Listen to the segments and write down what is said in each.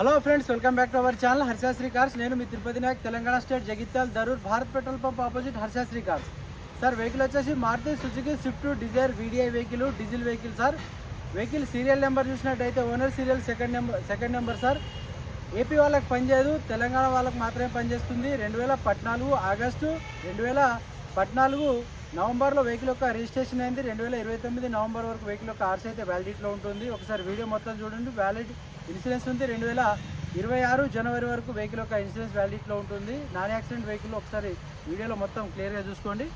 Hello friends welcome back to our channel Harshasri cars నేను మీ Tirupati Nayak Telangana state Jagtial Darur Bharat petrol pump opposite Harshasri cars sir vehicle వచ్చేసి Maruti Suzuki Swift Dzire VDI vehicle diesel vehicle sir vehicle serial number చూసినట్టయితే owner serial second number second number sir AP వాళ్ళకి పనిచేయదు తెలంగాణ వాళ్ళకి మాత్రమే పనిచేస్తుంది. రెండు వేల పద్నాలుగు ఆగస్టు రెండు వేల పద్నాలుగు నవంబర్లో వెహికల్ యొక్క రిజిస్ట్రేషన్ అయింది. రెండు వేల ఇరవై తొమ్మిది నవంబర్ వరకు వెహికల్ యొక్క ఆర్స్ అయితే వ్యాలిడిటీలో ఉంటుంది. ఒకసారి వీడియో మొత్తం చూడండి. వ్యాలిడ్ ఇన్సూరెన్స్ ఉంది. రెండు వేల ఇరవై ఆరు జనవరి వరకు వెహికల్ యొక్క ఇన్సూరెన్స్ వ్యాలిడిటీలో ఉంటుంది. నాన్ యాక్సిడెంట్ వెహికల్ ఒకసారి వీడియోలో మొత్తం క్లియర్గా చూసుకోండి.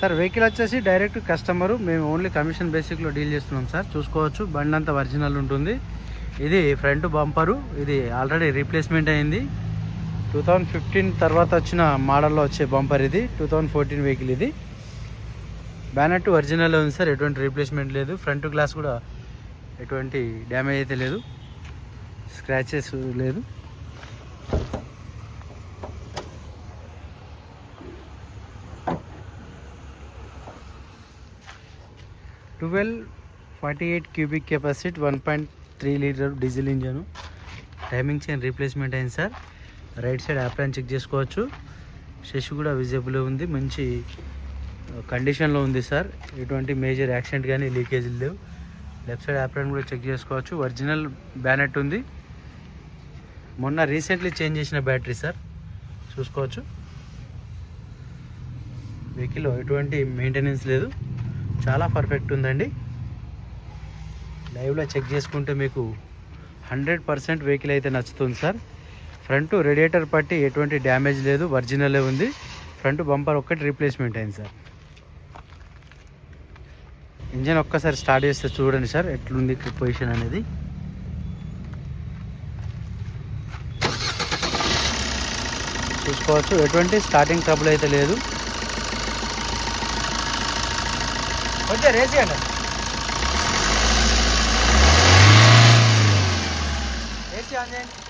సార్ వెహికల్ వచ్చేసి డైరెక్ట్ కస్టమరు మేము ఓన్లీ కమిషన్ బేసిక్లో డీల్ చేస్తున్నాం సార్. చూసుకోవచ్చు బండి అంతా ఒరిజినల్ ఉంటుంది. ఇది ఫ్రంట్ బంపరు ఇది ఆల్రెడీ రీప్లేస్మెంట్ అయింది. టూ థౌజండ్ ఫిఫ్టీన్ తర్వాత వచ్చిన మోడల్లో వచ్చే బంపర్ ఇది టూ థౌజండ్ ఫోర్టీన్ వెహికల్ ఇది. బ్యానెట్ ఒరిజినల్ ఉంది సార్. ఎటువంటి రీప్లేస్మెంట్ లేదు. ఫ్రంట్ గ్లాస్ కూడా ఎటువంటి డ్యామేజ్ అయితే లేదు. స్క్రాచెస్ లేదు. Twelve forty eight cubic capacity one point three litre diesel engine timing chain replacement అయింది సార్. రైట్ సైడ్ యాప్లైన్ చెక్ చేసుకోవచ్చు. షెష్ కూడా విజిబుల్ ఉంది. మంచి కండిషన్లో ఉంది సార్. ఎటువంటి మేజర్ యాక్సిడెంట్ కానీ లీకేజీలు లేవు. లెఫ్ట్ సైడ్ యాప్రాన్ కూడా చెక్ చేసుకోవచ్చు. ఒరిజినల్ బ్యానెట్ ఉంది. మొన్న రీసెంట్లీ చేంజ్ చేసిన బ్యాటరీ సార్. చూసుకోవచ్చు. వెహికల్లో ఎటువంటి మెయింటెనెన్స్ లేదు. చాలా పర్ఫెక్ట్ ఉందండి. లైవ్లో చెక్ చేసుకుంటే మీకు హండ్రెడ్ పర్సెంట్ వెహికల్ అయితే నచ్చుతుంది సార్. ఫ్రంట్ రేడియేటర్ పట్టి ఎటువంటి డ్యామేజ్ లేదు. ఒరిజినలే ఉంది. ఫ్రంట్ బంపర్ ఒక్కటి రీప్లేస్మెంట్ అయింది సార్. ఇంజన్ ఒక్కసారి స్టార్ట్ చేస్తే చూడండి సార్ ఎట్లుంది పొజిషన్ అనేది. చూసుకోవచ్చు ఎటువంటి స్టార్టింగ్ ట్రబుల్ అయితే లేదు. కొంచెం రేసి అండి ఏసీ ఆన్ చేయండి.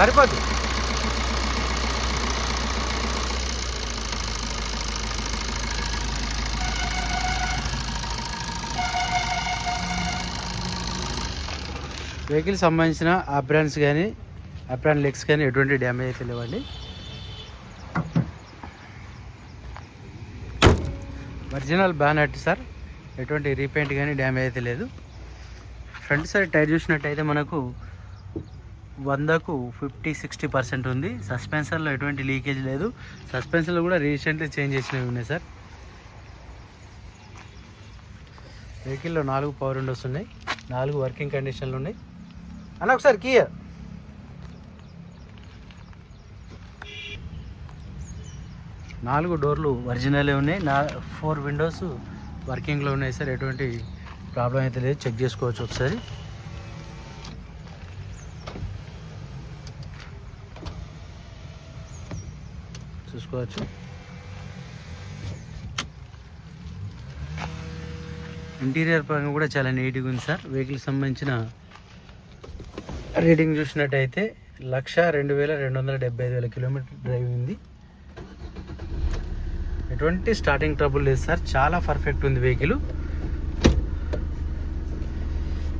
సరిపోద్ది. వెహికల్ సంబంధించిన అప్రాన్స్ కానీ అప్రాన్ లెగ్స్ కానీ ఎటువంటి డ్యామేజ్ అయితే లేవండి. ఒరిజినల్ బ్యానట్ సార్ ఎటువంటి రీపెయింట్ కానీ డ్యామేజ్ అయితే లేదు. ఫ్రంట్ సైడ్ టైర్ చూసినట్టయితే మనకు వందకు ఫిఫ్టీ సిక్స్టీ పర్సెంట్ ఉంది. సస్పెన్సర్లో ఎటువంటి లీకేజ్ లేదు. సస్పెన్సర్లో కూడా రీసెంట్లీ చేంజ్ చేసినవి ఉన్నాయి సార్. వెహికల్లో నాలుగు పవర్ విండోస్ ఉన్నాయి. నాలుగు వర్కింగ్ కండిషన్లు ఉన్నాయి. అన్న ఒకసారి కియర్. నాలుగు డోర్లు ఒరిజినలే ఉన్నాయి. నా ఫోర్ విండోస్ వర్కింగ్లో ఉన్నాయి సార్. ఎటువంటి ప్రాబ్లం అయితే లేదు. చెక్ చేసుకోవచ్చు ఒకసారి. చూసుకోవచ్చు ఇంటీరియర్ పరంగా కూడా చాలా నీట్గా ఉంది సార్. వెహికల్ సంబంధించిన రీడింగ్ చూసినట్టయితే లక్ష రెండు వేల రెండు వందల డెబ్బై ఐదు వేల కిలోమీటర్ డ్రైవ్ ఉంది. ఎటువంటి స్టార్టింగ్ ట్రబుల్ లేదు సార్. చాలా పర్ఫెక్ట్ ఉంది వెహికల్.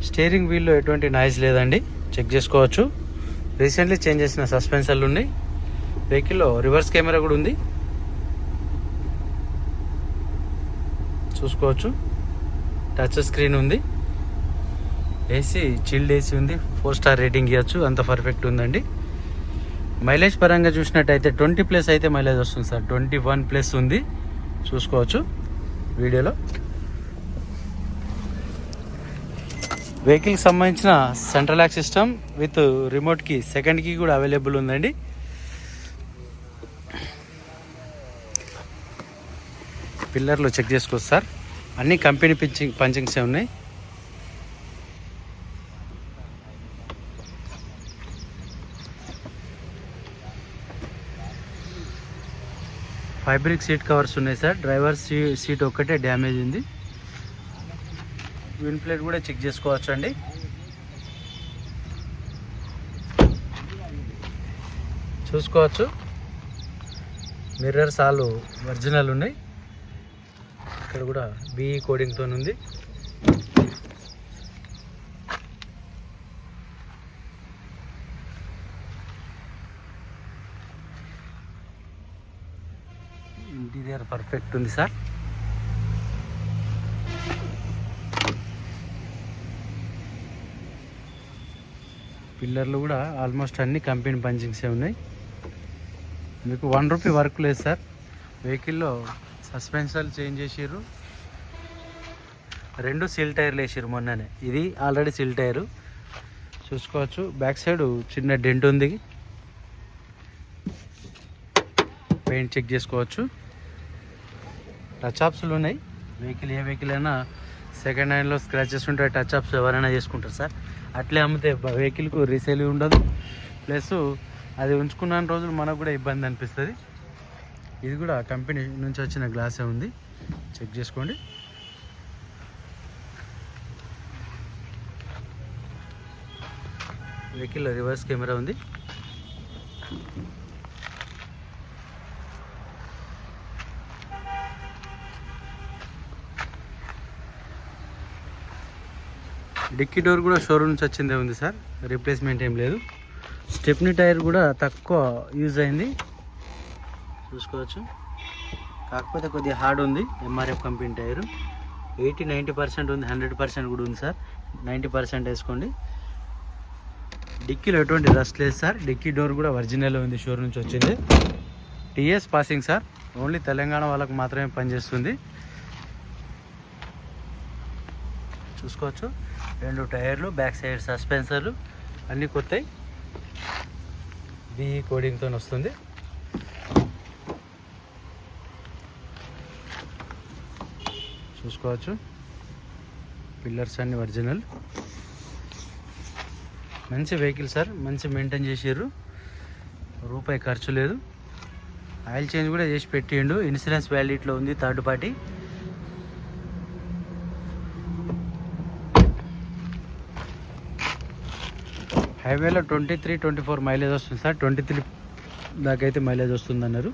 స్టీరింగ్ వీల్లో ఎటువంటి నాయిస్ లేదండి. చెక్ చేసుకోవచ్చు. రీసెంట్లీ చేంజ్ చేసిన సస్పెన్సర్లు ఉన్నాయి. వెహికల్లో రివర్స్ కెమెరా కూడా ఉంది. చూసుకోవచ్చు. టచ్ స్క్రీన్ ఉంది. ఏసీ చిల్డ్ ఏసీ ఉంది. ఫోర్ స్టార్ రేటింగ్ ఇవ్వచ్చు అంత పర్ఫెక్ట్ ఉందండి. మైలేజ్ పరంగా చూసినట్టయితే ట్వంటీ ప్లస్ అయితే మైలేజ్ వస్తుంది సార్. ట్వంటీ వన్ ప్లస్ ఉంది. చూసుకోవచ్చు వీడియోలో. వెహికల్కి సంబంధించిన సెంట్రల్ యాక్ సిస్టమ్ విత్ రిమోట్కి సెకండ్కి కూడా అవైలబుల్ ఉందండి. పిల్లర్లు చెక్ చేసుకోవచ్చు సార్. అన్ని కంపెనీ పంచింగ్ పంచింగ్సే ఉన్నాయి? ఫైబ్రిక్ సీట్ కవర్స్ ఉన్నాయి సార్. డ్రైవర్ సీ సీట్ ఒక్కటే డ్యామేజ్ ఉంది. విన్ ప్లేట్ కూడా చెక్ చేసుకోవచ్చు అండి. చూసుకోవచ్చు. మిర్రర్స్ ఆలు ఒరిజినల్ ఉన్నాయి. ఇక్కడ కూడా బిఈ కోడింగ్తో ఉంది. ఇంటీరియర్ పర్ఫెక్ట్ ఉంది సార్. పిల్లర్లు కూడా ఆల్మోస్ట్ అన్ని కంపెనీ పంచింగ్సే ఉన్నాయి. మీకు వన్ రూపీ వర్క్ లేదు సార్. వెహికల్లో సస్పెన్షన్లు చేంజ్ చేసిర్రు. రెండు సిల్ టైర్లు వేసిర్రు మొన్ననే. ఇది ఆల్రెడీ సిల్ టైరు. చూసుకోవచ్చు. బ్యాక్ సైడ్ చిన్న డెంట్ ఉంది. పెయింట్ చెక్ చేసుకోవచ్చు. టచ్ ఆప్స్లు ఉన్నాయి. వెహికల్ ఏ వెహికల్ అయినా సెకండ్ హ్యాండ్లో స్క్రాచెస్ ఉంటాయి టచ్ ఆప్స్ ఎవరైనా చేసుకుంటారు సార్. అట్లే అమ్మితే వెహికల్కు రీసేల్ ఉండదు. ప్లస్ అది ఉంచుకున్న రోజులు మనకు కూడా ఇబ్బంది అనిపిస్తుంది. ఇది కూడా కంపెనీ నుంచి వచ్చిన గ్లాసే ఉంది. చెక్ చేసుకోండి. వెహికల్ రివర్స్ కెమెరా ఉంది. డిక్కీ డోర్ కూడా షోరూమ్ నుంచి వచ్చిందే ఉంది సార్. రీప్లేస్మెంట్ ఏం లేదు. స్టెప్నీ టైర్ కూడా తక్కువ యూజ్ అయింది. చూసుకోవచ్చు. కాకపోతే కొద్దిగా హార్డ్ ఉంది. MRF company tyre. Eighty ninety percent ఉంది. హండ్రెడ్ పర్సెంట్ కూడా ఉంది సార్. నైంటీ పర్సెంట్ వేసుకోండి. డిక్కీలో ఎటువంటి రస్ట్ లేదు సార్. డిక్కీ డోర్ కూడా ఒరిజినల్ ఉంది. షోరూమ్ నుంచి వచ్చింది. TS passing sir. Only Telangana వాళ్ళకు మాత్రమే పనిచేస్తుంది. చూసుకోవచ్చు. రెండు టైర్లు బ్యాక్ సైడ్ సస్పెన్సర్లు. అన్నీ కొత్తవి బిఈ కోడింగ్తో వస్తుంది. చూసుకోవచ్చు పిల్లర్స్ అన్ని ఒరిజినల్ మంచి వెహికల్ సార్ మంచి మెయింటైన్ చేసారు రూపాయి ఖర్చు లేదు. ఆయిల్ చేంజ్ కూడా చేసి పెట్టిండు. ఇన్సూరెన్స్ వ్యాలిడిటీలో ఉంది థర్డ్ పార్టీ హైవేలో twenty three twenty four mileage వస్తుంది సార్ ట్వంటీ త్రీ దాకైతే అయితే మైలేజ్ వస్తుంది అన్నారు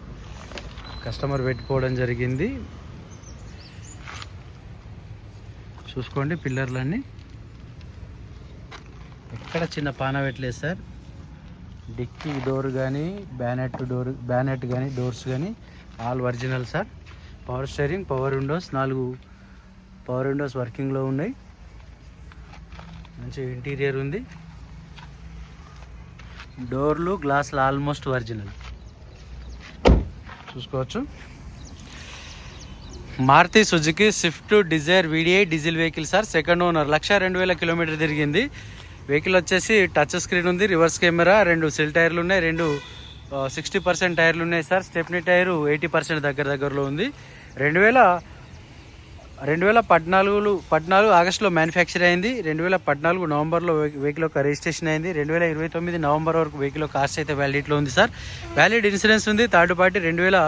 కస్టమర్ పెట్టుకోవడం జరిగింది. చూసుకోండి పిల్లర్లన్నీ. ఎక్కడ చిన్న పాన పెట్టలేదు సార్. డిక్కీ డోర్ కానీ బ్యానెట్ డోర్ బ్యానెట్ కానీ డోర్స్ కానీ all original sir. Power steering power windows నాలుగు పవర్ విండోస్ వర్కింగ్లో ఉన్నాయి. మంచి ఇంటీరియర్ ఉంది. డోర్లు గ్లాసులు ఆల్మోస్ట్ ఒరిజినల్. చూసుకోవచ్చు. Maruti Suzuki Swift Dzire VDI diesel vehicle sir. Second owner. Lakh రెండు వేల కిలోమీటర్ తిరిగింది. వెహికల్ వచ్చేసి టచ్ స్క్రీన్ ఉంది రివర్స్ కెమెరా రెండు సెల్ టైర్లు ఉన్నాయి రెండు సిక్స్టీ పర్సెంట్ టైర్లు ఉన్నాయి sir. Stepney tyre eighty percent దగ్గర దగ్గరలో ఉంది. రెండు వేల రెండు వేల పద్నాలుగులో పద్నాలుగు ఆగస్టులో మ్యానుఫ్యాక్చర్ అయింది. రెండు వేల పద్నాలుగు నవంబర్లో వెహికల్ యొక్క రిజిస్ట్రేషన్ అయింది. రెండు వేల ఇరవై తొమ్మిది నవంబర్ వరకు వెహికల్ కాస్ట్ అయితే వ్యాలిడిటీలో ఉంది సార్. వ్యాలిడ్ ఇన్సూరెన్స్ ఉంది. థర్డ్ పార్టీ రెండు వేల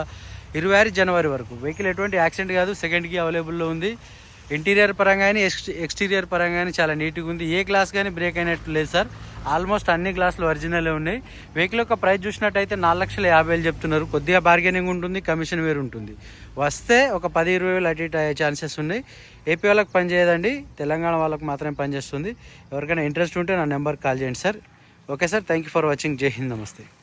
ఇరవై ఆరు జనవరి వరకు. వెహికల్ ఎటువంటి యాక్సిడెంట్ కాదు సెకండ్కి అవైలబుల్లో ఉంది. ఇంటీరియర్ పరంగా కానీ ఎక్స్ ఎక్స్టీరియర్ పరంగా కానీ చాలా నీట్గా ఉంది. ఏ గ్లాస్ కానీ బ్రేక్ అయినట్టు లేదు సార్ ఆల్మోస్ట్ అన్ని గ్లాసులు ఒరిజినలే ఉన్నాయి. వెహికల్ యొక్క ప్రైస్ చూసినట్టయితే నాలుగు లక్షల యాభై వేలు చెప్తున్నారు. కొద్దిగా బార్గెనింగ్ ఉంటుంది కమిషన్ వేరు ఉంటుంది. వస్తే ఒక పది ఇరవై వేలు అటు ఇటు అయ్యే ఛాన్సెస్ ఉన్నాయి. ఏపీ వాళ్ళకి పనిచేయదండి తెలంగాణ వాళ్ళకి మాత్రమే పనిచేస్తుంది ఎవరికైనా ఇంట్రెస్ట్ ఉంటే నా నెంబర్కి కాల్ చేయండి sir okay sir thank you for watching Jai Hind నమస్తే